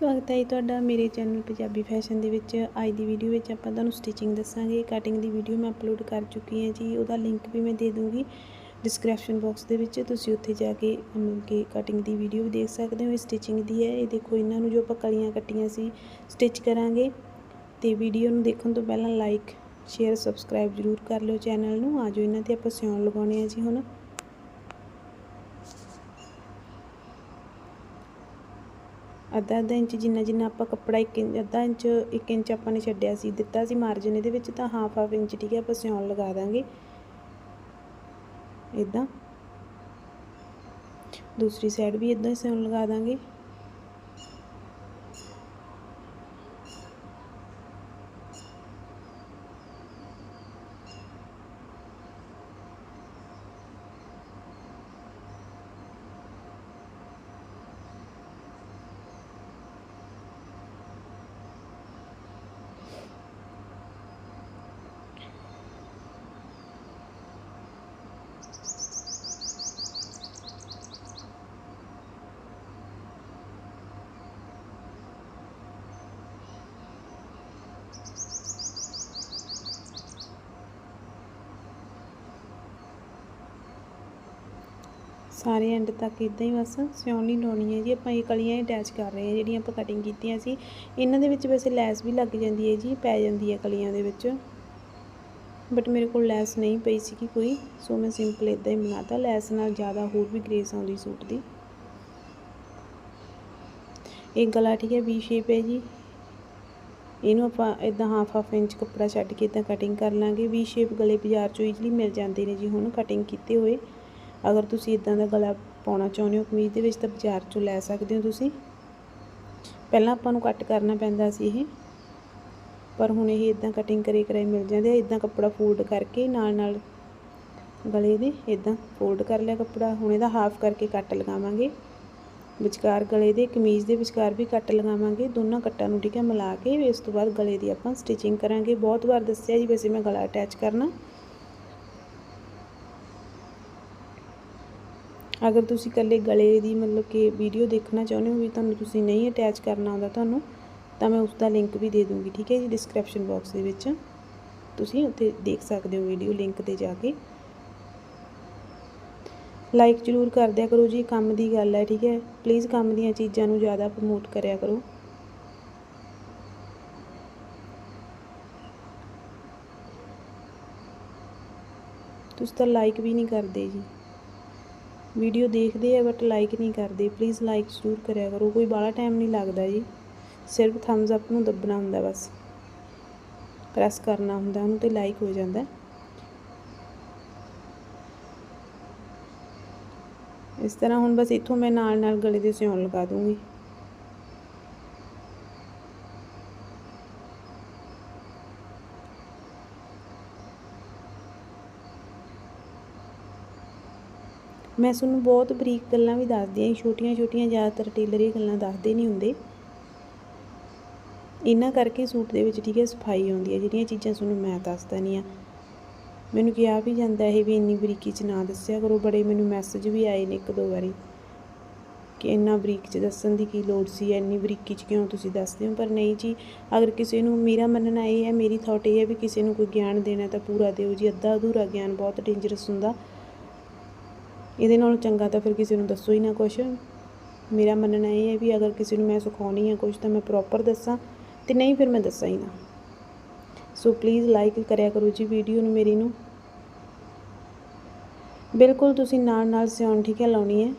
ਸਵਾਗਤ ਹੈ ਜੀ ਤੁਹਾਡਾ ਮੇਰੇ ਚੈਨਲ ਪੰਜਾਬੀ ਫੈਸ਼ਨ ਦੇ ਵਿੱਚ। ਅੱਜ ਦੀ ਵੀਡੀਓ ਵਿੱਚ ਆਪਾਂ ਤੁਹਾਨੂੰ ਸਟਿਚਿੰਗ ਦੱਸਾਂਗੇ। ਕਟਿੰਗ ਦੀ ਵੀਡੀਓ ਮੈਂ ਅਪਲੋਡ ਕਰ ਚੁੱਕੀ ਹਾਂ ਜੀ। ਉਹਦਾ ਲਿੰਕ ਵੀ ਮੈਂ ਦੇ ਦੂੰਗੀ ਡਿਸਕ੍ਰਿਪਸ਼ਨ ਬਾਕਸ ਦੇ ਵਿੱਚ। ਤੁਸੀਂ ਉੱਥੇ ਜਾ ਕੇ ਮਤਲਬ ਕਿ ਕਟਿੰਗ ਦੀ ਵੀਡੀਓ ਵੀ ਦੇਖ ਸਕਦੇ ਹੋ। ਇਹ ਸਟਿਚਿੰਗ ਦੀ ਹੈ। ਇਹ ਦੇਖੋ, ਇਹਨਾਂ ਨੂੰ ਜੋ ਆਪਾਂ ਕਲੀਆਂ ਕੱਟੀਆਂ ਸੀ ਸਟਿਚ ਕਰਾਂਗੇ। ਤੇ ਵੀਡੀਓ ਨੂੰ ਦੇਖਣ ਤੋਂ ਪਹਿਲਾਂ ਲਾਈਕ ਸ਼ੇਅਰ ਸਬਸਕ੍ਰਾਈਬ ਜ਼ਰੂਰ ਕਰ ਲਿਓ ਚੈਨਲ ਨੂੰ। ਆਜੋ ਇਹਨਾਂ ਤੇ ਆਪਾਂ ਸਿਉਣ ਲਗਾਉਣੇ ਆ ਜੀ ਹੁਣ। ਅੱਧਾ ਅੱਧਾ ਇੰਚ ਜਿੰਨਾ ਜਿੰਨਾ ਆਪਾਂ ਕੱਪੜਾ 1 ਇੰਚ, ਅੱਧਾ ਇੰਚ 1 ਇੰਚ ਆਪਾਂ ਨੇ ਛੱਡਿਆ ਸੀ, ਦਿੱਤਾ ਸੀ ਮਾਰਜਨ ਇਹਦੇ ਵਿੱਚ ਤਾਂ ਹਾਫ ਹਾਫ ਇੰਚ ਠੀਕ ਹੈ, ਆਪਾਂ ਸਿਉਣ ਲਗਾ ਦਾਂਗੇ। ਇਦਾਂ ਦੂਸਰੀ ਸਾਈਡ ਵੀ ਇਦਾਂ ਹੀ ਸਿਉਣ ਲਗਾ ਦਾਂਗੇ। ਸਾਰੇ ਐਂਡ ਤੱਕ ਇਦਾਂ ਹੀ ਬਸ ਸਿਉਣ ਲਾਉਣੀ ਹੈ ਜੀ। ਆਪਾਂ ਇਹ ਕਲੀਆਂ ਹੀ ਅਟੈਚ ਕਰ ਰਹੇ ਹਾਂ ਜਿਹੜੀਆਂ ਆਪਾਂ ਕਟਿੰਗ ਕੀਤੀਆਂ ਸੀ। ਇਹਨਾਂ ਦੇ ਵਿੱਚ ਵੈਸੇ ਲੈਸ ਵੀ ਲੱਗ ਜਾਂਦੀ ਹੈ ਜੀ, ਪੈ ਜਾਂਦੀ ਹੈ ਕਲੀਆਂ ਦੇ ਵਿੱਚ। ਬਟ ਮੇਰੇ ਕੋਲ ਲੈਸ ਨਹੀਂ ਪਈ ਸੀ ਕਿ ਕੋਈ ਸੋ ਮੈਂ ਸਿੰਪਲ ਇਦਾਂ ਹੀ ਬਣਾਤਾ। ਲੈਸ ਨਾਲ ਜ਼ਿਆਦਾ ਹੋਰ ਵੀ ਗ੍ਰੇਸ ਆਉਂਦੀ ਸੂਟ ਦੀ। ਇਹ ਗਲਾ ਠੀਕ ਹੈ ਵੀ ਸ਼ੇਪ ਹੈ ਜੀ। ਇਹਨੂੰ ਆਪਾਂ ਇਦਾਂ ਹਾਫ ਹਾਫ ਇੰਚ ਕੱਪੜਾ ਛੱਡ ਕੇ ਇਦਾਂ ਕਟਿੰਗ ਕਰ ਲਾਂਗੇ। ਵੀ ਸ਼ੇਪ ਗਲੇ ਬਾਜ਼ਾਰ ਚੋਂ ਈਜ਼ਲੀ ਮਿਲ ਜਾਂਦੇ ਨੇ ਜੀ, ਹੁਣ ਕਟਿੰਗ ਕੀਤੇ ਹੋਏ। ਅਗਰ ਤੁਸੀਂ ਇਦਾਂ ਦਾ ਗਲਾ ਪਾਉਣਾ ਚਾਹੁੰਦੇ ਹੋ, ਕਮੀਜ਼ ਦੇ ਵਿੱਚ ਤਾਂ ਬਾਜ਼ਾਰ ਚੋਂ ਲੈ ਸਕਦੇ ਹੋ ਤੁਸੀਂ। ਪਹਿਲਾਂ ਆਪਾਂ ਨੂੰ ਕੱਟ ਕਰਨਾ ਪੈਂਦਾ ਸੀ ਇਹ, ਪਰ ਹੁਣ ਇਹ ਇਦਾਂ ਕਟਿੰਗ ਕਰੇ ਕਰੇ ਮਿਲ ਜਾਂਦੇ ਆ। ਇਦਾਂ ਕੱਪੜਾ ਫੋਲਡ ਕਰਕੇ ਨਾਲ ਨਾਲ ਗਲੇ ਦੇ ਇਦਾਂ ਫੋਲਡ ਕਰ ਲਿਆ ਕੱਪੜਾ। ਹੁਣ ਇਹਦਾ ਹਾਫ ਕਰਕੇ ਕੱਟ ਲਗਾਵਾਂਗੇ। ਵਿਚਕਾਰ ਗਲੇ ਦੇ, ਕਮੀਜ਼ ਦੇ ਵਿਚਕਾਰ ਵੀ ਕੱਟ ਲਗਾਵਾਂਗੇ। ਦੋਨਾਂ ਕੱਟਾਂ ਨੂੰ ਠੀਕ ਹੈ, ਮਿਲਾ ਕੇ। ਇਸ ਤੋਂ ਬਾਅਦ ਗਲੇ ਦੀ ਆਪਾਂ ਸਟਿਚਿੰਗ ਕਰਾਂਗੇ। ਬਹੁਤ ਵਾਰ ਦੱਸਿਆ ਜੀ, ਵੈਸੇ ਮੈਂ ਗਲਾ ਅਟੈਚ ਕਰਨਾ। ਅਗਰ ਤੁਸੀਂ ਇਕੱਲੇ ਗਲੇ ਦੀ ਮਤਲਬ ਕਿ ਵੀਡੀਓ ਦੇਖਣਾ ਚਾਹੁੰਦੇ ਹੋ ਵੀ ਤੁਹਾਨੂੰ ਤੁਸੀਂ ਨਹੀਂ ਅਟੈਚ ਕਰਨਾ ਆਉਂਦਾ ਤੁਹਾਨੂੰ, ਤਾਂ ਮੈਂ ਉਸ ਦਾ ਲਿੰਕ ਵੀ ਦੇ ਦੂੰਗੀ, ਠੀਕ ਹੈ ਜੀ ਡਿਸਕ੍ਰਿਪਸ਼ਨ ਬਾਕਸ ਦੇ ਵਿੱਚ। ਤੁਸੀਂ ਉੱਥੇ ਦੇਖ ਸਕਦੇ ਹੋ ਵੀਡੀਓ ਲਿੰਕ ਤੇ ਜਾ ਕੇ। ਲਾਈਕ ਜ਼ਰੂਰ ਕਰ ਦਿਆ ਕਰੋ ਜੀ ਕੰਮ ਦੀ ਗੱਲ ਹੈ, ਠੀਕ ਹੈ। ਪਲੀਜ਼ ਕੰਮ ਦੀਆਂ ਚੀਜ਼ਾਂ ਨੂੰ ਜ਼ਿਆਦਾ ਪ੍ਰਮੋਟ ਕਰਿਆ ਕਰੋ। ਤੁਸੀਂ ਤਾਂ ਲਾਈਕ ਵੀ ਨਹੀਂ ਕਰਦੇ ਜੀ। ਵੀਡੀਓ ਦੇਖਦੇ ਆ ਬਟ ਲਾਈਕ ਨਹੀਂ ਕਰਦੇ। ਪਲੀਜ਼ ਲਾਈਕ ਜ਼ਰੂਰ ਕਰਿਆ ਕਰੋ। ਕੋਈ ਬਾਲਾ ਟਾਈਮ ਨਹੀਂ ਲੱਗਦਾ ਜੀ। ਸਿਰਫ ਥੰਬਸ ਅਪ ਨੂੰ ਦੱਬਣਾ ਹੁੰਦਾ ਬਸ। ਪ੍ਰੈਸ ਕਰਨਾ ਹੁੰਦਾ, ਉਹਨੂੰ ਤੇ ਲਾਈਕ ਹੋ ਜਾਂਦਾ। ਇਸ ਤਰ੍ਹਾਂ ਹੁਣ ਬਸ ਇੱਥੋਂ ਮੈਂ ਨਾਲ ਨਾਲ ਗਲੇ ਦੇ ਸਿਉਣ ਲਗਾ ਦੂੰਗੀ। ਮੈਂ ਤੁਹਾਨੂੰ ਬਹੁਤ ਬਰੀਕ ਗੱਲਾਂ ਵੀ ਦੱਸਦੀ ਆਂ ਛੋਟੀਆਂ ਛੋਟੀਆਂ ਜ਼ਿਆਦਾਤਰ ਟੇਲਰ ਇਹ ਗੱਲਾਂ ਦੱਸਦੇ ਨਹੀਂ ਹੁੰਦੇ। ਇਹਨਾਂ ਕਰਕੇ ਸੂਟ ਦੇ ਵਿੱਚ ਠੀਕ ਹੈ, ਸਫ਼ਾਈ ਆਉਂਦੀ ਹੈ, ਜਿਹੜੀਆਂ ਚੀਜ਼ਾਂ ਤੁਹਾਨੂੰ ਮੈਂ ਦੱਸਦਾ ਨਹੀਂ ਆ ਮੈਨੂੰ ਕਿਹਾ ਵੀ ਜਾਂਦਾ ਇਹ ਵੀ ਇੰਨੀ ਬਰੀਕੀ 'ਚ ਨਾ ਦੱਸਿਆ ਕਰੋ, ਬੜੇ ਮੈਨੂੰ ਮੈਸੇਜ ਵੀ ਆਏ ਨੇ ਇੱਕ ਦੋ ਵਾਰੀ ਕਿ ਇੰਨਾ ਬਰੀਕ 'ਚ ਦੱਸਣ ਦੀ ਕੀ ਲੋੜ ਸੀ, ਇੰਨੀ ਬਰੀਕੀ 'ਚ ਕਿਉਂ ਤੁਸੀਂ ਦੱਸਦੇ ਹੋ? ਪਰ ਨਹੀਂ ਜੀ, ਅਗਰ ਕਿਸੇ ਨੂੰ ਮੇਰਾ ਮੰਨਣਾ ਇਹ ਹੈ, ਮੇਰੀ ਥਾਟ ਇਹ ਹੈ ਵੀ ਕਿਸੇ ਨੂੰ ਕੋਈ ਗਿਆਨ ਦੇਣਾ ਤਾਂ ਪੂਰਾ ਦਿਓ ਜੀ, ਅੱਧਾ ਅਧੂਰਾ ਗਿਆਨ ਬਹੁਤ ਡੇਂਜਰਸ ਹੁੰਦਾ। ਇਹਦੇ ਨਾਲ ਚੰਗਾ ਤਾਂ ਫਿਰ ਕਿਸੇ ਨੂੰ ਦੱਸੋ ਹੀ ਨਾ ਕੁਛ। ਮੇਰਾ ਮੰਨਣਾ ਇਹ ਹੈ ਵੀ ਅਗਰ ਕਿਸੇ ਨੂੰ ਮੈਂ ਸਿਖਾਉਣੀ ਹੈ ਕੁਝ ਤਾਂ ਮੈਂ ਪ੍ਰੋਪਰ ਦੱਸਾਂ ਤੇ ਨਹੀਂ ਫਿਰ ਮੈਂ ਦੱਸਾਂ ਹੀ ਨਾ। ਸੋ ਪਲੀਜ਼ ਲਾਈਕ ਕਰਿਆ ਕਰੋ ਜੀ ਵੀਡੀਓ ਨੂੰ ਮੇਰੀ ਨੂੰ। ਬਿਲਕੁਲ ਤੁਸੀਂ ਨਾਲ ਨਾਲ ਸਿਉਣ ਠੀਕ ਹੈ ਲਾਉਣੀ ਹੈ।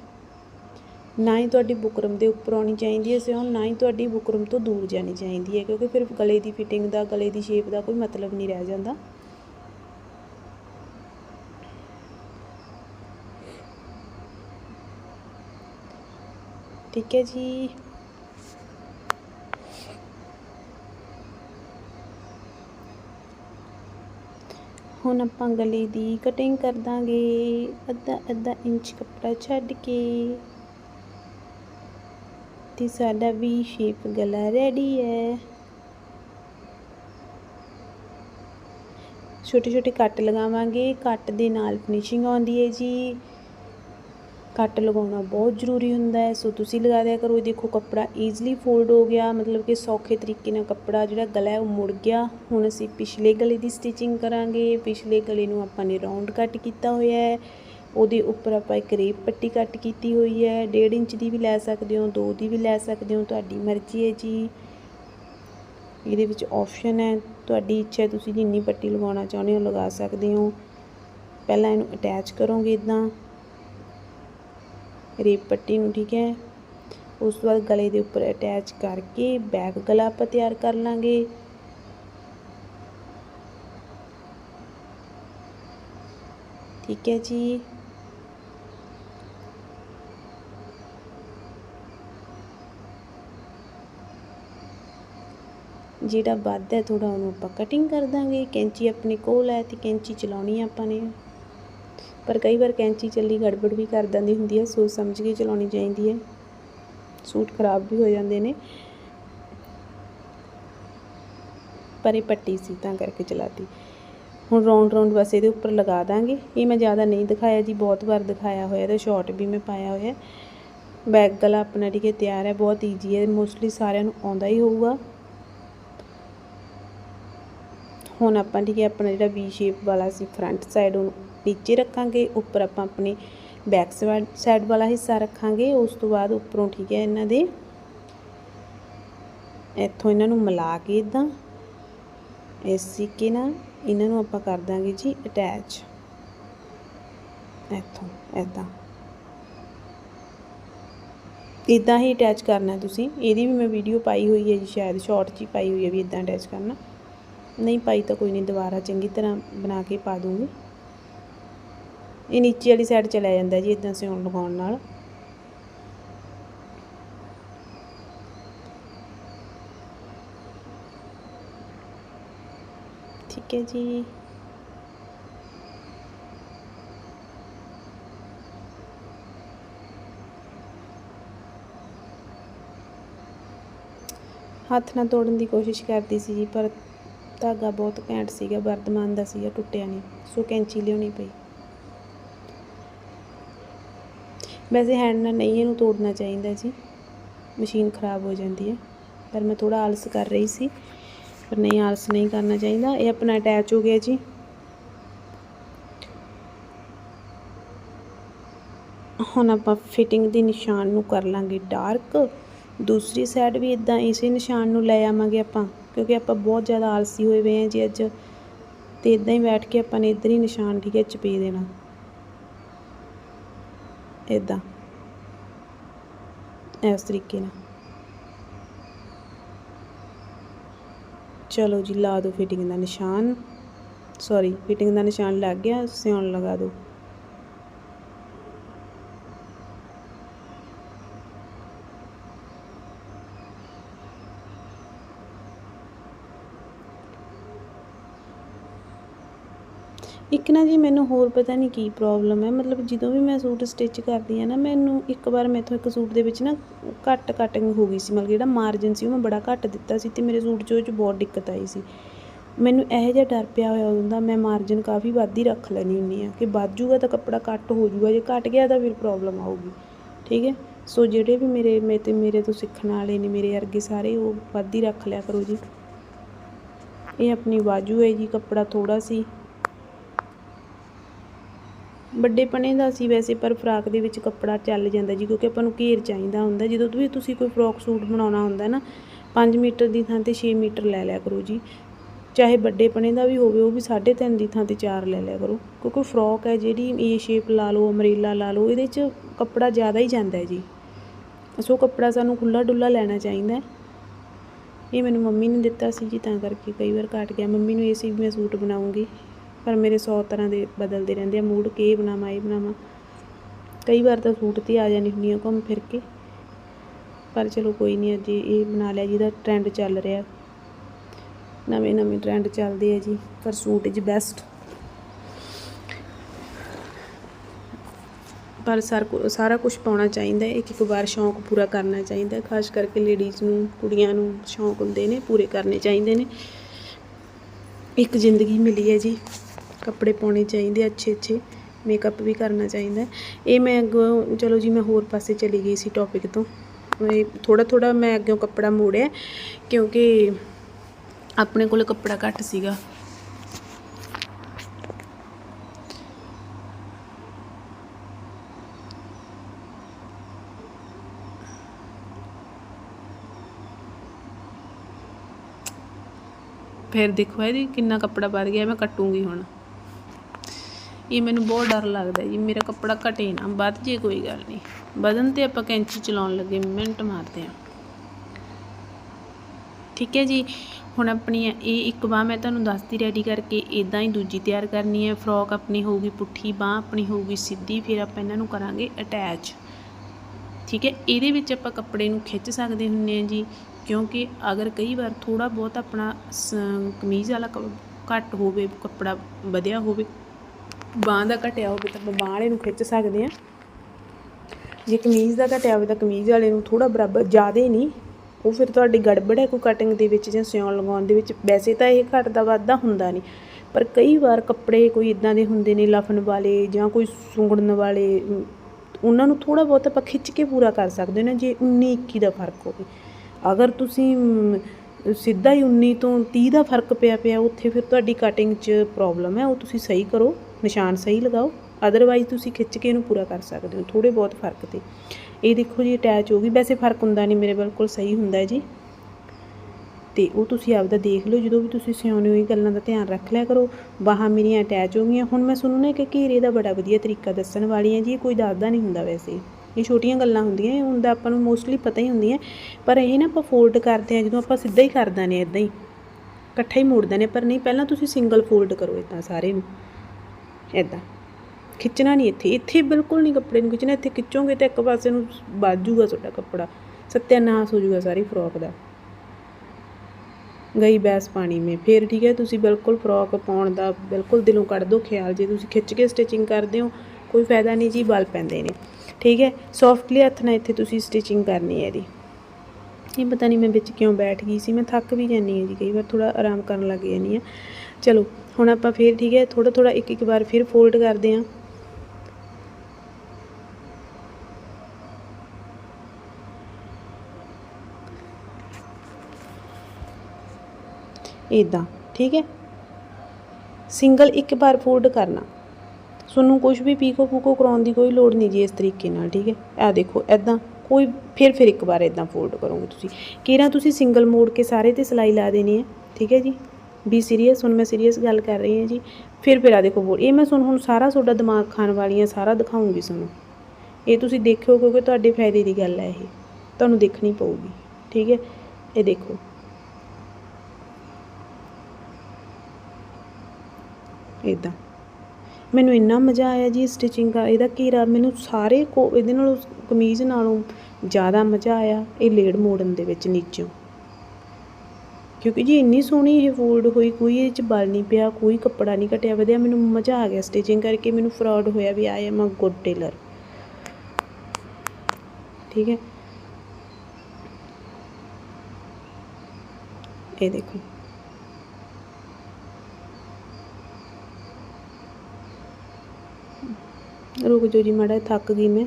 ਨਾ ਹੀ ਤੁਹਾਡੀ ਬੁਕਰਮ ਦੇ ਉੱਪਰ ਆਉਣੀ ਚਾਹੀਦੀ ਹੈ ਸਿਉਣ, ਨਾ ਹੀ ਤੁਹਾਡੀ ਬੁਕਰਮ ਤੋਂ ਦੂਰ ਜਾਣੀ ਚਾਹੀਦੀ ਹੈ ਕਿਉਂਕਿ ਫਿਰ ਗਲੇ ਦੀ ਫਿਟਿੰਗ ਦਾ, ਗਲੇ ਦੀ ਸ਼ੇਪ ਦਾ ਕੋਈ ਮਤਲਬ ਨਹੀਂ ਰਹਿ ਜਾਂਦਾ। ਠੀਕ ਹੈ ਜੀ। ਹੁਣ ਆਪਾਂ ਗਲੇ ਦੀ ਕਟਿੰਗ ਕਰ ਦਾਂਗੇ। ਅੱਧਾ ਅੱਧਾ ਇੰਚ ਕੱਪੜਾ ਛੱਡ ਕੇ। ਤੇ ਸਾਡਾ ਵੀ ਸ਼ੇਪ ਗਲਾ ਰੈਡੀ ਹੈ। ਛੋਟੇ ਛੋਟੇ ਕੱਟ ਲਗਾਵਾਂਗੇ। ਕੱਟ ਦੇ ਨਾਲ ਫਿਨਿਸ਼ਿੰਗ ਆਉਂਦੀ ਹੈ ਜੀ। ਕੱਟ ਲਗਾਉਣਾ ਬਹੁਤ ਜ਼ਰੂਰੀ ਹੁੰਦਾ ਹੈ। ਸੋ ਤੁਸੀਂ ਲਗਾ ਦਿਆ ਕਰੋ, ਇਹ ਦੇਖੋ ਕੱਪੜਾ ਈਜ਼ੀਲੀ ਫੋਲਡ ਹੋ ਗਿਆ। ਮਤਲਬ ਕਿ ਸੌਖੇ ਤਰੀਕੇ ਨਾਲ ਕੱਪੜਾ ਜਿਹੜਾ ਗਲਾ ਹੈ ਉਹ ਮੁੜ ਗਿਆ। ਹੁਣ ਅਸੀਂ ਪਿਛਲੇ ਗਲੇ ਦੀ ਸਟਿਚਿੰਗ ਕਰਾਂਗੇ। ਪਿਛਲੇ ਗਲੇ ਨੂੰ ਆਪਾਂ ਨੇ ਰਾਉਂਡ ਕੱਟ ਕੀਤਾ ਹੋਇਆ ਹੈ। ਉਹਦੇ ਉੱਪਰ ਆਪਾਂ ਇੱਕ ਰੇਪ ਪੱਟੀ ਕੱਟ ਕੀਤੀ ਹੋਈ ਹੈ। 1.5 ਇੰਚ ਦੀ ਵੀ ਲੈ ਸਕਦੇ ਹੋ 2 ਦੀ ਵੀ ਲੈ ਸਕਦੇ ਹੋ, ਤੁਹਾਡੀ ਮਰਜ਼ੀ ਹੈ ਜੀ। ਇਹਦੇ ਵਿੱਚ ਆਪਸ਼ਨ ਹੈ, ਤੁਹਾਡੀ ਇੱਛਾ ਤੁਸੀਂ ਜਿੰਨੀ ਪੱਟੀ ਲਗਾਉਣਾ ਚਾਹੁੰਦੇ ਹੋ ਲਗਾ ਸਕਦੇ ਹੋ। ਪਹਿਲਾਂ ਇਹਨੂੰ ਅਟੈਚ ਕਰੋਗੇ ਇਦਾਂ ਰੇਪ ਪੱਟੀ ਨੂੰ, ਠੀਕ ਹੈ। ਉਸ ਤੋਂ ਬਾਅਦ ਗਲੇ ਦੇ ਉੱਪਰ ਅਟੈਚ ਕਰਕੇ ਬੈਕ ਗਲਾ ਆਪਾਂ ਤਿਆਰ ਕਰ ਲਾਂਗੇ। ਠੀਕ ਹੈ ਜੀ। ਜਿਹੜਾ ਵੱਧ ਹੈ ਥੋੜਾ ਉਹਨੂੰ ਆਪਾਂ ਕਟਿੰਗ ਕਰ ਦਾਂਗੇ। ਕੈਂਚੀ ਆਪਣੇ ਕੋਲ ਹੈ ਤੇ ਕੈਂਚੀ ਚਲਾਉਣੀ ਆਪਾਂ ਨੇ। ਪਰ ਕਈ ਵਾਰ ਕੈਂਚੀ ਚੱਲੀ, ਗੜਬੜ ਵੀ ਕਰ ਦਿੰਦੀ ਹੁੰਦੀ ਹੈ, ਸੋਚ ਸਮਝ ਕੇ ਚਲਾਉਣੀ ਚਾਹੀਦੀ ਹੈ। ਸੂਟ ਖਰਾਬ ਵੀ ਹੋ ਜਾਂਦੇ ਨੇ। ਪਰ ਇਹ ਪੱਟੀ ਸੀ, ਤਾਂ ਕਰਕੇ ਚਲਾਤੀ। ਹੁਣ ਰਾਉਂਡ ਰਾਉਂਡ ਬਸ ਇਹਦੇ ਉੱਪਰ ਲਗਾ ਦਾਂਗੇ। ਇਹ ਮੈਂ ਜ਼ਿਆਦਾ ਨਹੀਂ ਦਿਖਾਇਆ ਜੀ, ਬਹੁਤ ਵਾਰ ਦਿਖਾਇਆ ਹੋਇਆ ਤੇ ਸ਼ਾਰਟ ਵੀ ਮੈਂ ਪਾਇਆ ਹੋਇਆ। ਬੈਕ ਗਲਾ ਆਪਣਾ ਠੀਕ ਹੈ, ਤਿਆਰ ਹੈ, ਬਹੁਤ ਈਜ਼ੀ ਹੈ ਮੋਸਟਲੀ ਸਾਰਿਆਂ ਨੂੰ ਆਉਂਦਾ ਹੀ ਹੋਊਗਾ। ਹੁਣ ਆਪਾਂ ਠੀਕ ਹੈ, ਆਪਣਾ ਜਿਹੜਾ ਵੀ ਸ਼ੇਪ ਵਾਲਾ ਸੀ ਫਰੰਟ ਸਾਈਡ ਉਹਨੂੰ ਨੀਚੇ ਰੱਖਾਂਗੇ, ਉੱਪਰ ਆਪਾਂ ਆਪਣੇ ਬੈਕ ਸਾਈਡ ਵਾਲਾ ਹਿੱਸਾ ਰੱਖਾਂਗੇ, ਉਸ ਤੋਂ ਬਾਅਦ ਉੱਪਰੋਂ ਠੀਕ ਹੈ ਇਹਨਾਂ ਦੇ। ਇੱਥੋਂ ਇਹਨਾਂ ਨੂੰ ਮਿਲਾ ਕੇ ਇਦਾਂ, ਇਸ ਤਰੀਕੇ ਨਾਲ ਇਹਨਾਂ ਨੂੰ ਆਪਾਂ ਕਰ ਦਾਂਗੇ ਜੀ ਅਟੈਚ ਇੱਥੋਂ, ਇਦਾਂ। ਇਦਾਂ ਹੀ ਅਟੈਚ ਕਰਨਾ ਤੁਸੀਂ। ਇਹਦੀ ਵੀ ਮੈਂ ਵੀਡੀਓ ਪਾਈ ਹੋਈ ਹੈ ਜੀ, ਸ਼ਾਇਦ ਸ਼ਾਰਟ 'ਚ ਹੀ ਪਾਈ ਹੋਈ ਹੈ ਵੀ ਇਦਾਂ ਅਟੈਚ ਕਰਨਾ। ਨਹੀਂ ਪਾਈ ਤਾਂ ਕੋਈ ਨਹੀਂ, ਦੁਬਾਰਾ ਚੰਗੀ ਤਰ੍ਹਾਂ ਬਣਾ ਕੇ ਪਾ ਦੂੰਗੀ। ਇਹ ਨੀਚੇ ਵਾਲੀ ਸਾਈਡ ਚਲਾ ਜਾਂਦਾ ਜੀ ਇਦਾਂ ਸਿਉਣ ਲਗਾਉਣ ਨਾਲ। ਠੀਕ ਹੈ ਜੀ। ਹੱਥ ਨਾਲ ਤੋੜਨ ਦੀ ਕੋਸ਼ਿਸ਼ ਕਰਦੀ ਸੀ ਜੀ, ਪਰ ਧਾਗਾ ਬਹੁਤ ਘੈਂਟ ਸੀਗਾ ਵਰਧਮਾਨ ਦਾ ਸੀਗਾ, ਟੁੱਟਿਆ ਨਹੀਂ। ਸੋ ਕੈਂਚੀ ਲਿਆਉਣੀ ਪਈ। ਵੈਸੇ ਹੈਂਡ ਨਾਲ ਨਹੀਂ, ਇਹਨੂੰ ਤੋੜਨਾ ਚਾਹੀਦਾ ਜੀ। ਮਸ਼ੀਨ ਖਰਾਬ ਹੋ ਜਾਂਦੀ ਹੈ। ਪਰ ਮੈਂ ਥੋੜਾ ਆਲਸ ਕਰ ਰਹੀ ਸੀ। ਪਰ ਨਹੀਂ, ਆਲਸ ਨਹੀਂ ਕਰਨਾ ਚਾਹੀਦਾ। ਇਹ ਆਪਣਾ ਅਟੈਚ ਹੋ ਗਿਆ ਜੀ। ਹੁਣ ਆਪਾਂ ਫਿਟਿੰਗ ਦੀ ਨਿਸ਼ਾਨ ਨੂੰ ਕਰ ਲਾਂਗੇ ਡਾਰਕ ਦੂਸਰੀ ਸਾਈਡ ਵੀ ਇਦਾਂ ਇਸੇ ਨਿਸ਼ਾਨ ਨੂੰ ਲੈ ਆਵਾਂਗੇ ਆਪਾਂ। ਕਿਉਂਕਿ ਆਪਾਂ ਬਹੁਤ ਜ਼ਿਆਦਾ ਆਲਸੀ ਹੋਏ ਹੋਏ ਹਾਂ ਜੀ ਅੱਜ। ਤੇ ਇਦਾਂ ਹੀ ਬੈਠ ਕੇ ਆਪਾਂ ਨੇ ਇੱਧਰ ਹੀ ਨਿਸ਼ਾਨ ਠੀਕ ਹੈ ਚਪੇ ਦੇਣਾ। ਇਦਾਂ ਇਸ ਤਰੀਕੇ ਨਾਲ। ਚਲੋ ਜੀ, ਲਾ ਦਿਓ ਫਿਟਿੰਗ ਦਾ ਨਿਸ਼ਾਨ। ਸੌਰੀ ਫਿਟਿੰਗ ਦਾ ਨਿਸ਼ਾਨ ਲੱਗ ਗਿਆ, ਸਿਉਣ ਲਗਾ ਦਿਓ। ਇੱਕ ਨਾ ਜੀ ਮੈਨੂੰ ਹੋਰ ਪਤਾ ਨਹੀਂ ਕੀ ਪ੍ਰੋਬਲਮ ਹੈ। ਮਤਲਬ ਜਦੋਂ ਵੀ ਮੈਂ ਸੂਟ ਸਟਿਚ ਕਰਦੀ ਆ ਨਾ, ਮੈਨੂੰ ਇੱਕ ਵਾਰ ਮੈਥੋਂ ਇੱਕ ਸੂਟ ਦੇ ਵਿੱਚ ਨਾ ਘੱਟ ਕਟਿੰਗ ਹੋ ਗਈ ਸੀ। ਮਤਲਬ ਜਿਹੜਾ ਮਾਰਜਨ ਸੀ ਉਹ ਮੈਂ ਬੜਾ ਘੱਟ ਦਿੱਤਾ ਸੀ ਤੇ ਮੇਰੇ ਸੂਟ 'ਚ ਉਹ 'ਚ ਬਹੁਤ ਦਿੱਕਤ ਆਈ ਸੀ। ਮੈਨੂੰ ਇਹੋ ਜਿਹਾ ਡਰ ਪਿਆ ਹੋਇਆ ਹੁੰਦਾ, ਮੈਂ ਮਾਰਜਨ ਕਾਫੀ ਵੱਧ ਹੀ ਰੱਖ ਲੈਣੀ ਹੁੰਦੀ ਆ ਕਿ ਵੱਧ ਜੂਗਾ ਤਾਂ ਕੱਪੜਾ ਕੱਟ ਹੋ ਜੂਗਾ ਜੇ ਘਟ ਗਿਆ ਤਾਂ ਫਿਰ ਪ੍ਰੋਬਲਮ ਆਊਗੀ। ਠੀਕ ਹੈ? ਸੋ ਜਿਹੜੇ ਵੀ ਮੇਰੇ, ਮੇ ਤੇ ਮੇਰੇ ਤੋਂ ਸਿੱਖਣ ਵਾਲੇ ਨੇ, ਮੇਰੇ ਵਰਗੇ ਸਾਰੇ, ਉਹ ਵੱਧ ਹੀ ਰੱਖ ਲਿਆ ਕਰੋ ਜੀ। ਇਹ ਆਪਣੀ ਬਾਜੂ ਹੈ ਜੀ, ਕੱਪੜਾ ਥੋੜਾ ਸੀ। ਵੱਡੇ ਪਣੇ ਦਾ ਸੀ ਵੈਸੇ, ਪਰ ਫਰਾਕ ਦੇ ਵਿੱਚ ਕੱਪੜਾ ਚੱਲ ਜਾਂਦਾ ਜੀ, ਕਿਉਂਕਿ ਆਪਾਂ ਨੂੰ ਘੇਰ ਚਾਹੀਦਾ ਹੁੰਦਾ। ਜਦੋਂ ਵੀ ਤੁਸੀਂ ਕੋਈ ਫਰੋਕ ਸੂਟ ਬਣਾਉਣਾ ਹੁੰਦਾ ਨਾ 5 ਮੀਟਰ ਦੀ ਥਾਂ ਤੇ 6 ਮੀਟਰ ਲੈ ਲਿਆ ਕਰੋ ਜੀ। ਚਾਹੇ ਵੱਡੇ ਪਣੇ ਦਾ ਵੀ ਹੋਵੇ, ਉਹ ਵੀ 3.5 ਦੀ ਥਾਂ ਤੇ 4 ਲੈ ਲਿਆ ਕਰੋ। ਕਿਉਂਕਿ ਫਰੋਕ ਹੈ ਜਿਹੜੀ ਏ ਸ਼ੇਪ ਲਾ ਲਓ ਅਮਰੇਲਾ ਲਾ ਲਓ, ਇਹਦੇ 'ਚ ਕੱਪੜਾ ਜ਼ਿਆਦਾ ਹੀ ਜਾਂਦਾ ਹੈ ਜੀ। ਸੋ ਕੱਪੜਾ ਸਾਨੂੰ ਖੁੱਲਾ ਡੁੱਲਾ ਲੈਣਾ ਚਾਹੀਦਾ ਹੈ। ਇਹ ਮੈਨੂੰ ਮੰਮੀ ਨੇ ਦਿੱਤਾ ਸੀ ਜੀ, ਤਾਂ ਕਰਕੇ ਕਈ ਵਾਰ ਘਟ ਗਿਆ। ਮੰਮੀ ਨੂੰ ਇਹ ਸੀ ਵੀ ਮੈਂ ਸੂਟ ਬਣਾਉਂਗੀ। ਪਰ ਮੇਰੇ 100 ਤਰ੍ਹਾਂ ਦੇ ਬਦਲਦੇ ਰਹਿੰਦੇ ਆ। ਮੂਡ ਕਿ ਇਹ ਬਣਾਵਾਂ ਇਹ ਬਣਾਵਾਂ। ਕਈ ਵਾਰ ਤਾਂ ਸੂਟ ਤੇ ਆ ਜਾਣੀ ਹੁੰਦੀ ਆ ਘੁੰਮ ਫਿਰ ਕੇ। ਪਰ ਚਲੋ ਕੋਈ ਨਹੀਂ ਅੱਜ ਇਹ ਬਣਾ ਲਿਆ ਜਿਹਦਾ ਟ੍ਰੈਂਡ ਚੱਲ ਰਿਹਾ। ਨਵੇਂ ਨਵੇਂ ਟ੍ਰੈਂਡ ਚੱਲਦੇ ਆ ਜੀ, ਪਰ ਸੂਟ ਇਜ਼ ਬੈਸਟ ਪਰ ਸਰ ਸਾਰਾ ਕੁਝ ਪਾਉਣਾ ਚਾਹੀਦਾ ਹੈ, ਇੱਕ ਇੱਕ ਵਾਰ ਸ਼ੌਂਕ ਪੂਰਾ ਕਰਨਾ ਚਾਹੀਦਾ ਹੈ। ਖਾਸ ਕਰਕੇ ਲੇਡੀਜ਼ ਨੂੰ, ਕੁੜੀਆਂ ਨੂੰ ਸ਼ੌਂਕ ਹੁੰਦੇ ਨੇ, ਪੂਰੇ ਕਰਨੇ ਚਾਹੀਦੇ ਨੇ। ਇੱਕ ਜ਼ਿੰਦਗੀ ਮਿਲੀ ਹੈ ਜੀ। ਕੱਪੜੇ ਪਾਉਣੇ ਚਾਹੀਦੇ, ਅੱਛੇ ਅੱਛੇ ਮੇਕਅਪ ਵੀ ਕਰਨਾ ਚਾਹੀਦਾ। ਇਹ ਮੈਂ ਅੱਗੋਂ, ਚਲੋ ਜੀ ਮੈਂ ਹੋਰ ਪਾਸੇ ਚਲੀ ਗਈ ਸੀ ਟੌਪਿਕ ਤੋਂ। ਇਹ ਥੋੜਾ ਥੋੜਾ ਮੈਂ ਅੱਗੋਂ ਕੱਪੜਾ ਮੋੜਿਆ, ਕਿਉਂਕਿ ਆਪਣੇ ਕੋਲ ਕੱਪੜਾ ਘੱਟ ਸੀਗਾ। ਫਿਰ ਦੇਖੋ ਇਹਦੀ ਕਿੰਨਾ ਕੱਪੜਾ ਵੱਧ ਗਿਆ, ਮੈਂ ਕੱਟੂੰਗੀ ਹੁਣ। ਇਹ ਮੈਨੂੰ ਬਹੁਤ ਡਰ ਲੱਗਦਾ ਜੀ, ਮੇਰਾ ਕੱਪੜਾ ਘਟੇ ਨਾ, ਵੱਧ ਜੇ ਕੋਈ ਗੱਲ ਨਹੀਂ। ਵਧਣ ਤੇ ਆਪਾਂ ਕੈਂਚੀ ਚਲਾਉਣ ਲੱਗੇ, ਮਿੰਟ ਮਾਰਦੇ ਆ ਠੀਕ ਹੈ ਜੀ, ਹੁਣ ਆਪਣੀ ਇਹ ਇੱਕ ਬਾਹ ਮੈਂ ਤੁਹਾਨੂੰ ਦੱਸਦੀ ਰੈਡੀ ਕਰਕੇ ਇਦਾਂ ਹੀ ਦੂਜੀ ਤਿਆਰ ਕਰਨੀ ਹੈ। ਫਰੋਕ ਆਪਣੀ ਹੋਊਗੀ ਪੁੱਠੀ ਬਾਹ, ਆਪਣੀ ਹੋਊਗੀ ਸਿੱਧੀ, ਫਿਰ ਆਪਾਂ ਇਹਨਾਂ ਨੂੰ ਕਰਾਂਗੇ ਅਟੈਚ ਠੀਕ ਹੈ, ਇਹਦੇ ਵਿੱਚ ਆਪਾਂ ਕੱਪੜੇ ਨੂੰ ਖਿੱਚ ਸਕਦੇ ਹੁੰਨੇ ਆ ਜੀ, ਕਿਉਂਕਿ ਅਗਰ ਕਈ ਵਾਰ ਥੋੜਾ ਬਹੁਤ ਆਪਣਾ ਸ- ਕਮੀਜ਼ ਵਾਲਾ ਕ- ਘੱਟ ਹੋਵੇ, ਕੱਪੜਾ ਵਧਿਆ ਹੋਵੇ ਬਾਂਹ ਦਾ ਘਟਿਆ ਹੋਵੇ ਤਾਂ ਆਪਾਂ ਬਾਂਹ ਵਾਲੇ ਨੂੰ ਖਿੱਚ ਸਕਦੇ ਹਾਂ। ਜੇ ਕਮੀਜ਼ ਦਾ ਘਟਿਆ ਹੋਵੇ ਤਾਂ ਕਮੀਜ਼ ਵਾਲੇ ਨੂੰ ਥੋੜਾ ਬਰਾਬਰ, ਜ਼ਿਆਦਾ ਨਹੀਂ। ਉਹ ਫਿਰ ਤੁਹਾਡੀ ਗੜਬੜ ਹੈ ਕੋਈ ਕਟਿੰਗ ਦੇ ਵਿੱਚ ਜਾਂ ਸਿਉਣ ਲਗਾਉਣ ਦੇ ਵਿੱਚ। ਵੈਸੇ ਤਾਂ ਇਹ ਘਟਦਾ ਵੱਧਦਾ ਹੁੰਦਾ ਨਹੀਂ। ਪਰ ਕਈ ਵਾਰ ਕੱਪੜੇ ਕੋਈ ਇਦਾਂ ਦੇ ਹੁੰਦੇ ਨੇ ਲਫਣ ਵਾਲੇ ਜਾਂ ਕੋਈ ਸੁੰਗੜਨ ਵਾਲੇ, ਉਹਨਾਂ ਨੂੰ ਥੋੜਾ ਬਹੁਤ ਆਪਾਂ ਖਿੱਚ ਕੇ ਪੂਰਾ ਕਰ ਸਕਦੇ ਨਾ, ਜੇ 19 21 ਦਾ ਫ਼ਰਕ ਹੋਵੇ। ਅਗਰ ਤੁਸੀਂ ਸਿੱਧਾ ਹੀ 19 ਤੋਂ 30 ਦਾ ਫ਼ਰਕ ਪਿਆ ਪਿਆ, ਉੱਥੇ ਫਿਰ ਤੁਹਾਡੀ ਕਟਿੰਗ 'ਚ ਪ੍ਰੋਬਲਮ ਹੈ। ਉਹ ਤੁਸੀਂ ਸਹੀ ਕਰੋ। ਨਿਸ਼ਾਨ ਸਹੀ ਲਗਾਓ ਅਦਰਵਾਈਜ਼ ਤੁਸੀਂ ਖਿੱਚ ਕੇ ਇਹਨੂੰ ਪੂਰਾ ਕਰ ਸਕਦੇ ਹੋ ਥੋੜੇ ਬਹੁਤ ਫ਼ਰਕ ਤੇ। ਇਹ ਦੇਖੋ ਜੀ ਅਟੈਚ ਹੋ ਗਈ। ਵੈਸੇ ਫ਼ਰਕ ਹੁੰਦਾ ਨਹੀਂ, ਮੇਰੇ ਬਿਲਕੁਲ ਸਹੀ ਹੁੰਦਾ ਜੀ। ਤੇ ਉਹ ਤੁਸੀਂ ਆਪਦਾ ਦੇਖ ਲਓ, ਜਦੋਂ ਵੀ ਤੁਸੀਂ ਸਿਉਣੇ ਹੋਈ ਗੱਲਾਂ ਦਾ ਧਿਆਨ ਰੱਖ ਲਿਆ ਕਰੋ, ਬਾਹਾਂ ਮੇਰੀਆਂ ਅਟੈਚ ਹੋ ਗਈਆਂ। ਹੁਣ ਮੈਂ ਤੁਹਾਨੂੰ ਨਾ ਇੱਕ ਘੇਰੇ ਦਾ ਬੜਾ ਵਧੀਆ ਤਰੀਕਾ ਦੱਸਣ ਵਾਲੀ ਹਾਂ ਜੀ ਕੋਈ ਦੱਸਦਾ ਨਹੀਂ ਹੁੰਦਾ ਵੈਸੇ। ਇਹ ਛੋਟੀਆਂ ਗੱਲਾਂ ਹੁੰਦੀਆਂ, ਇਹ ਹੁੰਦਾ ਆਪਾਂ ਨੂੰ ਮੋਸਟਲੀ ਪਤਾ ਹੀ ਹੁੰਦੀਆਂ। ਪਰ ਇਹ ਨਾ ਆਪਾਂ ਫੋਲਡ ਕਰਦੇ ਆ ਜਦੋਂ ਆਪਾਂ ਸਿੱਧਾ ਹੀ ਕਰ ਦਿੰਦੇ ਹਾਂ ਇਦਾਂ ਹੀ। ਇਕੱਠਾ ਹੀ ਮੋੜਦੇ ਨੇ, ਪਰ ਨਹੀਂ, ਪਹਿਲਾਂ ਤੁਸੀਂ ਸਿੰਗਲ ਫੋਲਡ ਕਰੋ ਇਦਾਂ ਸਾਰੇ ਨੂੰ। ਇਦਾਂ ਖਿੱਚਣਾ ਨਹੀਂ ਇੱਥੇ। ਇੱਥੇ ਬਿਲਕੁਲ ਨਹੀਂ ਕੱਪੜੇ ਨੂੰ ਖਿੱਚਣਾ। ਇੱਥੇ ਖਿੱਚੋਗੇ ਤਾਂ ਇੱਕ ਪਾਸੇ ਨੂੰ ਵੱਜ ਜੂਗਾ ਤੁਹਾਡਾ ਕੱਪੜਾ। ਸਤਿਆਨਾਸ ਹੋ ਜੂਗਾ ਸਾਰੀ ਫਰੋਕ ਦਾ। ਗਈ ਬੈਸ ਪਾਣੀ ਮੇ। ਫਿਰ ਠੀਕ ਹੈ, ਤੁਸੀਂ ਬਿਲਕੁਲ ਫਰੋਕ ਪਾਉਣ ਦਾ ਬਿਲਕੁਲ ਦਿਲੋਂ ਕੱਢ ਦਿਓ ਖਿਆਲ। ਜੇ ਤੁਸੀਂ ਖਿੱਚ ਕੇ ਸਟਿਚਿੰਗ ਕਰਦੇ ਹੋ, ਕੋਈ ਫਾਇਦਾ ਨਹੀਂ ਜੀ, ਬਲ ਪੈਂਦੇ ਨੇ। ਠੀਕ ਹੈ ਸੌਫਟਲੀ ਹੱਥ ਨਾਲ ਇੱਥੇ ਤੁਸੀਂ ਸਟਿਚਿੰਗ ਕਰਨੀ ਹੈ ਇਹਦੀ। ਇਹ ਪਤਾ ਨਹੀਂ ਮੈਂ ਵਿੱਚ ਕਿਉਂ ਬੈਠ ਗਈ ਸੀ। ਮੈਂ ਥੱਕ ਵੀ ਜਾਂਦੀ ਹਾਂ ਜੀ, ਕਈ ਵਾਰ ਥੋੜਾ ਆਰਾਮ ਕਰਨ ਲੱਗ ਜਾਂਦੀ ਹਾਂ। ਚਲੋ ਹੁਣ ਆਪਾਂ ਫਿਰ ਠੀਕ ਹੈ ਥੋੜਾ ਥੋੜਾ ਇੱਕ ਇੱਕ ਵਾਰ ਫਿਰ ਫੋਲਡ ਕਰਦੇ ਹਾਂ। ਇਦਾਂ ਠੀਕ ਹੈ? ਸਿੰਗਲ ਇੱਕ ਵਾਰ ਫੋਲਡ ਕਰਨਾ। ਤੁਹਾਨੂੰ ਕੁਝ ਵੀ ਪੀਕੋ ਪੂਕੋ ਕਰਾਉਣ ਦੀ ਕੋਈ ਲੋੜ ਨਹੀਂ ਜੀ ਇਸ ਤਰੀਕੇ ਨਾਲ, ਠੀਕ ਹੈ? ਆ ਦੇਖੋ ਐਦਾਂ ਕੋਈ ਫਿਰ ਫਿਰ ਇੱਕ ਵਾਰ ਇਦਾਂ ਫੋਲਡ ਕਰੋਗੇ ਤੁਸੀਂ। ਕਿਰਾਂ ਤੁਸੀਂ ਸਿੰਗਲ ਮੋੜ ਕੇ ਸਾਰੇ ਤੇ ਸਿਲਾਈ ਲਾ ਦੇਣੀ ਹੈ, ਠੀਕ ਹੈ ਜੀ? ਬੀ ਸੀਰੀਅਸ ਹੁਣ ਮੈਂ ਸੀਰੀਅਸ ਗੱਲ ਕਰ ਰਹੀ ਹਾਂ ਜੀ। ਫਿਰ ਫਿਰ ਆ ਦੇਖੋ ਬੋਲ, ਇਹ ਮੈਂ ਸੁਣ, ਹੁਣ ਸਾਰਾ ਤੁਹਾਡਾ ਦਿਮਾਗ ਖਾਣ ਵਾਲੀ ਹਾਂ ਸਾਰਾ ਦਿਖਾਉਂਗੀ ਤੁਹਾਨੂੰ। ਇਹ ਤੁਸੀਂ ਦੇਖਿਓ, ਕਿਉਂਕਿ ਤੁਹਾਡੇ ਫਾਇਦੇ ਦੀ ਗੱਲ ਹੈ ਇਹ। ਤੁਹਾਨੂੰ ਦੇਖਣੀ ਪਊਗੀ, ਠੀਕ ਹੈ? ਇਹ ਦੇਖੋ। ਇਦਾਂ ਮੈਨੂੰ ਇੰਨਾ ਮਜ਼ਾ ਆਇਆ ਜੀ ਸਟਿਚਿੰਗ ਕਰ, ਇਹਦਾ ਘੇਰਾ ਮੈਨੂੰ ਸਾਰੇ ਕੋ, ਇਹਦੇ ਨਾਲੋਂ ਕਮੀਜ਼ ਨਾਲੋਂ ਜ਼ਿਆਦਾ ਮਜ਼ਾ ਆਇਆ, ਇਹ ਲੇਡ ਮੋੜਨ ਦੇ ਵਿੱਚ ਨੀਚੋਂ ਕਿਉਂਕਿ ਜੀ ਇੰਨੀ ਸੋਹਣੀ ਇਹ ਫੋਲਡ ਹੋਈ, ਕੋਈ ਇਹ ਚ ਬਲ ਨਹੀਂ ਪਿਆ, ਕੋਈ ਕੱਪੜਾ ਨਹੀਂ ਘਟਿਆ ਵਧਿਆ, ਮੈਨੂੰ ਮਜ਼ਾ ਆ ਗਿਆ ਸਟਿਚਿੰਗ ਕਰਕੇ, ਮੈਨੂੰ ਫਰਾਡ ਹੋਇਆ ਵੀ I am a good tailor ਠੀਕ ਹੈ? ਇਹ ਦੇਖੋ। ਰੁਕ ਜਾਓ ਜੀ, ਮਾੜਾ ਥੱਕ ਗਈ ਮੈਂ।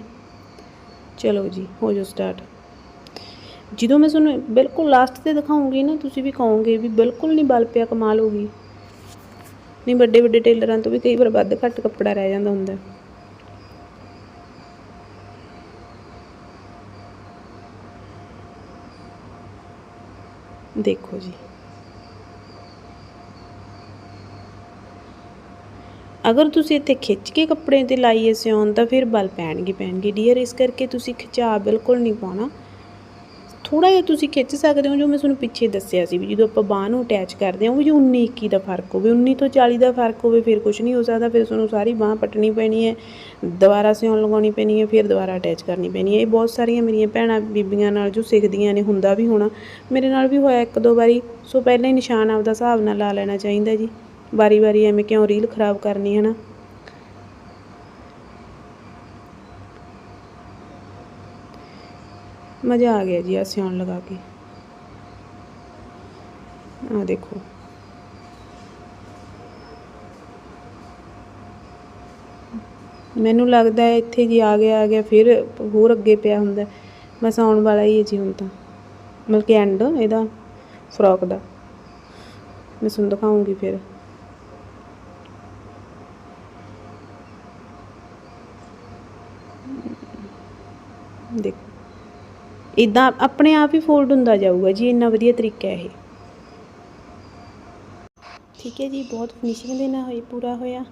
ਚਲੋ ਜੀ, ਹੋ ਜਾਓ ਸਟਾਰਟ ਜਦੋਂ ਮੈਂ ਤੁਹਾਨੂੰ ਬਿਲਕੁਲ ਲਾਸਟ ਤੇ ਦਿਖਾਉਂਗੀ ਨਾ, ਤੁਸੀਂ ਵੀ ਕਹੋਗੇ ਵੀ ਬਿਲਕੁਲ ਨਹੀਂ ਬਲ ਪਿਆ ਕਮਾਲ ਹੋ ਗਈ। ਨਹੀਂ, ਵੱਡੇ ਵੱਡੇ ਟੇਲਰਾਂ ਤੋਂ ਵੀ ਕਈ ਵਾਰ ਵੱਧ ਘੱਟ ਕੱਪੜਾ ਰਹਿ ਜਾਂਦਾ ਹੁੰਦਾ ਦੇਖੋ ਜੀ। ਅਗਰ ਤੁਸੀਂ ਇੱਥੇ ਖਿੱਚ ਕੇ ਕੱਪੜੇ ਤੇ ਲਾਈਏ ਸਿਉਣ, ਤਾਂ ਫਿਰ ਬਲ ਪੈਣਗੇ ਪੈਣਗੇ। ਡੀਅਰ ਇਸ ਕਰਕੇ ਤੁਸੀਂ ਖਿਚਾ ਬਿਲਕੁਲ ਨਹੀਂ ਪਾਉਣਾ। ਥੋੜਾ ਜਿਹਾ ਤੁਸੀਂ ਖਿੱਚ ਸਕਦੇ ਹੋ ਜੋ ਮੈਂ ਤੁਹਾਨੂੰ ਪਿੱਛੇ ਦੱਸਿਆ ਸੀ ਵੀ ਜਦੋਂ ਆਪਾਂ ਬਾਹ ਨੂੰ ਅਟੈਚ ਕਰਦੇ ਹਾਂ, ਉਹ ਜੋ 19 21 ਦਾ ਫ਼ਰਕ ਹੋਵੇ 19 ਤੋਂ 40 ਦਾ ਫ਼ਰਕ ਹੋਵੇ, ਫਿਰ ਕੁਝ ਨਹੀਂ ਹੋ ਸਕਦਾ, ਫਿਰ ਤੁਹਾਨੂੰ ਸਾਰੀ ਬਾਹ ਪਟਣੀ ਪੈਣੀ ਹੈ, ਦੁਬਾਰਾ ਸਿਉਣ ਲਗਾਉਣੀ ਪੈਣੀ ਹੈ, ਫਿਰ ਦੁਬਾਰਾ ਅਟੈਚ ਕਰਨੀ ਪੈਣੀ ਹੈ। ਇਹ ਬਹੁਤ ਸਾਰੀਆਂ ਮੇਰੀਆਂ ਭੈਣਾਂ, ਬੀਬੀਆਂ ਨਾਲ ਜੋ ਸਿੱਖਦੀਆਂ ਨੇ, ਹੁੰਦਾ ਵੀ ਹੋਣਾ। ਮੇਰੇ ਨਾਲ ਵੀ ਹੋਇਆ ਇੱਕ ਦੋ ਵਾਰੀ, ਸੋ ਪਹਿਲਾਂ ਹੀ ਨਿਸ਼ਾਨ ਆਪਦਾ ਹਿਸਾਬ ਨਾਲ ਲਾ ਲੈਣਾ ਚਾਹੀਦਾ ਜੀ। ਵਾਰੀ ਵਾਰੀ ਐਵੇਂ ਕਿਉਂ ਰੀਲ ਖਰਾਬ ਕਰਨੀ, ਹੈ ਨਾ? ਮਜ਼ਾ ਆ ਗਿਆ ਜੀ ਆ ਸਿਉਣ ਲਗਾ ਕੇ। ਆ ਦੇਖੋ। ਮੈਨੂੰ ਲੱਗਦਾ ਹੈ ਇੱਥੇ ਜੀ ਆ ਗਿਆ ਆ ਗਿਆ, ਫਿਰ ਹੋਰ ਅੱਗੇ ਪਿਆ ਹੁੰਦਾ ਬਸ ਆਉਣ ਵਾਲਾ ਹੀ ਹੈ ਜੀ ਹੁਣ ਤਾਂ। ਮਤਲਬ ਕਿ ਐਂਡ ਇਹਦਾ, ਫਰੋਕ ਦਾ। ਮੈਂ ਤੁਹਾਨੂੰ ਦਿਖਾਉਂਗੀ ਫਿਰ ਦੇਖੋ ਇਦਾਂ ਆਪਣੇ ਆਪ ਹੀ ਫੋਲਡ ਹੁੰਦਾ ਜਾਊਗਾ ਜੀ, ਇੰਨਾ ਵਧੀਆ ਤਰੀਕਾ ਹੈ ਇਹ। ਠੀਕ ਹੈ ਜੀ, ਬਹੁਤ ਫਿਨਿਸ਼ਿੰਗ ਦੇ ਨਾਲ ਹੋਈ, ਪੂਰਾ ਹੋਇਆ।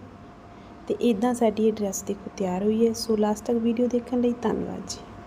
ਤੇ ਇਦਾਂ ਸਾਡੀ ਇਹ ਡਰੈਸ ਦੇਖੋ ਤਿਆਰ ਹੋਈ ਹੈ। ਸੋ ਲਾਸਟ ਤੱਕ ਵੀਡੀਓ ਦੇਖਣ ਲਈ ਧੰਨਵਾਦ ਜੀ।